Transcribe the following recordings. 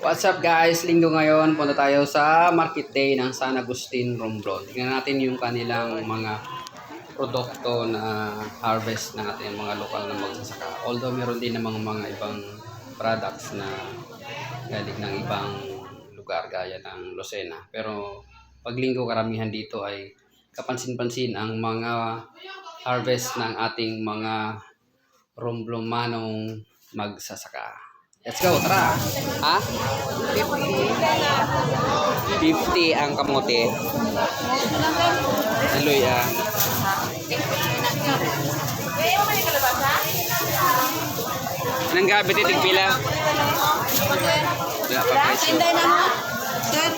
What's up guys? Linggo ngayon. Punta tayo sa Market Day ng San Agustin Romblon. Tingnan natin yung kanilang mga produkto na harvest natin, mga lokal na magsasaka. Although meron din namang mga ibang products na galing ng ibang lugar gaya ng Lucena. Pero pag linggo karamihan dito ay kapansin-pansin ang mga harvest ng ating mga Romblomanong magsasaka. Let's go, tara! Ha? 50 ang kamote. Aloy ah. Anong gabi titig pila? Wala pa presyo. Tinday na mo. Sir.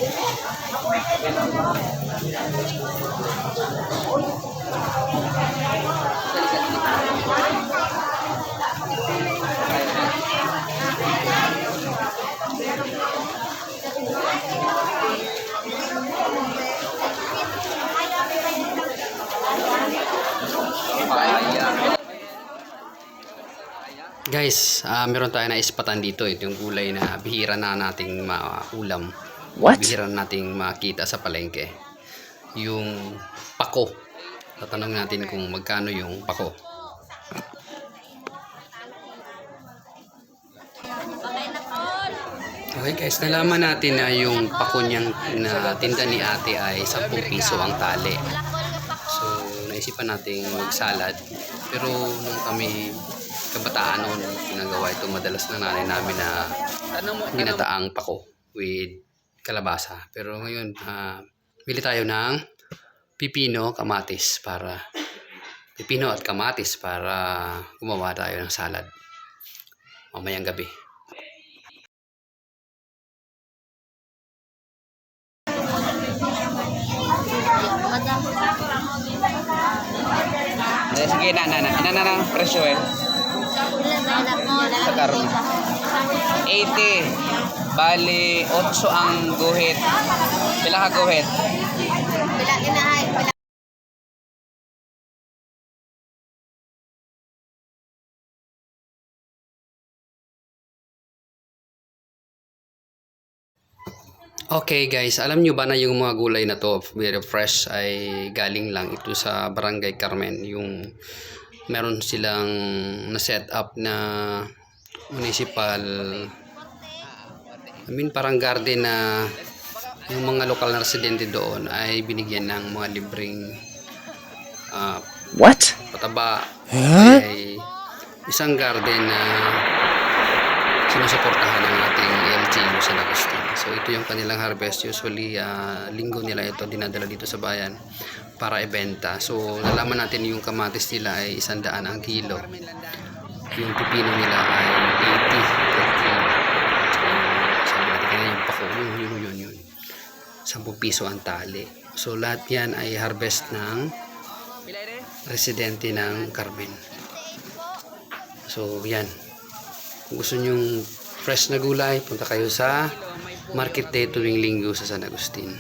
Guys, ah meron tayo na ispatan dito. Ito yung gulay na bihira na nating maulam. What? Bihira nating makita sa palengke. Yung pako. Tatanong natin kung magkano yung pako. Okay guys, nalaman natin na yung pako niyang na tinda ni ate ay 10 piso ang tali. So, naisipan nating magsalad. Pero nung kami kabataan noon, ginagawa ito madalas ng nanay namin na ginataang pako with kalabasa. Pero ngayon, ah bili tayo ng pipino, kamatis para pipino at kamatis para gumawa tayo ng salad mamayang gabi. Eh, sige na, na, na. Ina na na, presyo eh. Sa karne. 80. Bali, 8 ang guhit. Pila ka guhit? Pila inahay. Pila. Okay guys, alam nyo ba na yung mga gulay na to, very fresh, ay galing lang ito sa Barangay Carmen. Yung meron silang na-set up na municipal, I mean parang garden na yung mga lokal na residente doon ay binigyan ng mga libreng ah, What? pataba Huh? ay isang garden na sinusuportahan ng ating LGU San Agustin. So ito yung kanilang harvest. Usually ah, linggo nila ito dinadala dito sa bayan para ibenta. So nalaman natin yung kamatis nila ay isandaan ang kilo. Yung pipino nila ay 80 per kilo. So sabi natin kanina yung pako, yun, yun, yun, yun. 10 piso ang tali. So lahat yan ay harvest ng residente ng Carmen. So, yan. Kung gusto nyong fresh na gulay, punta kayo sa Market Day tuwing linggo sa San Agustin.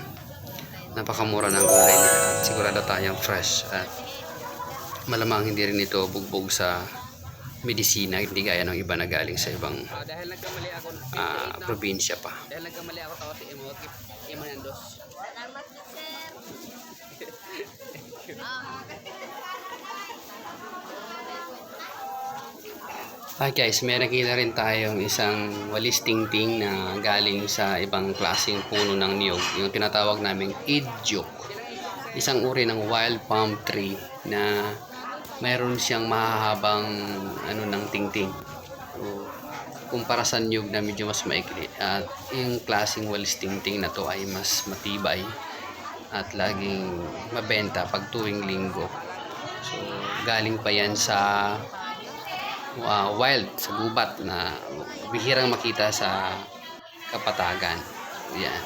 Napakamura ng gulay nila at sigurado tayong fresh at malamang hindi rin ito bugbog sa medisina, hindi gaya ng iba na galing sa ibang ah, probinsya pa. Dahil nagkamali ako tao si Emo, Emo Nandos. Ah guys, may nakita rin tayong isang walis tingting na galing sa ibang klaseng puno ng niyog. Yung tinatawag naming idyok. Isang uri ng wild palm tree na mayroon siyang mahahabang ano ng tingting. So, kumpara sa niyog na medyo mas maikli. At yung klaseng walis tingting na to ay mas matibay at laging mabenta pag tuwing linggo. So, galing pa yan sa uh, wild sa gubat na bihirang makita sa kapatagan. Yan.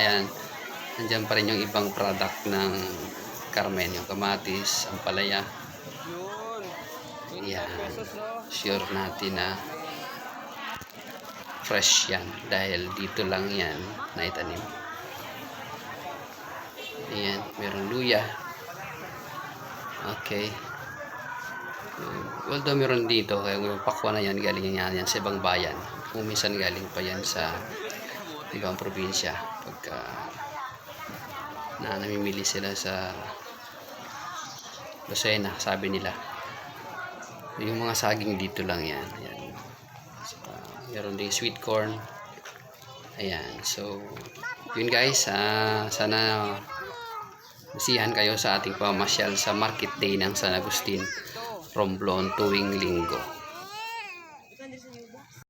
Ayan. Nandiyan pa rin yung ibang product ng Carmen, yung kamatis, ang palaya. Yan. Sure natin na fresh yan dahil dito lang yan naitanim. Ayan, meron luya. Okay. Although meron dito, kaya yung pakwa na yan, galing yan, yan sa ibang bayan. Kung minsan galing pa yan sa ibang probinsya pagka na namimili sila sa Lucena, sabi nila. Yung mga saging dito lang yan. Ayan. So, meron din sweet corn. Ayan. So, yun guys. ah, sana masihan kayo sa ating pamasyal sa Market Day ng San Agustin Romblon tuwing linggo.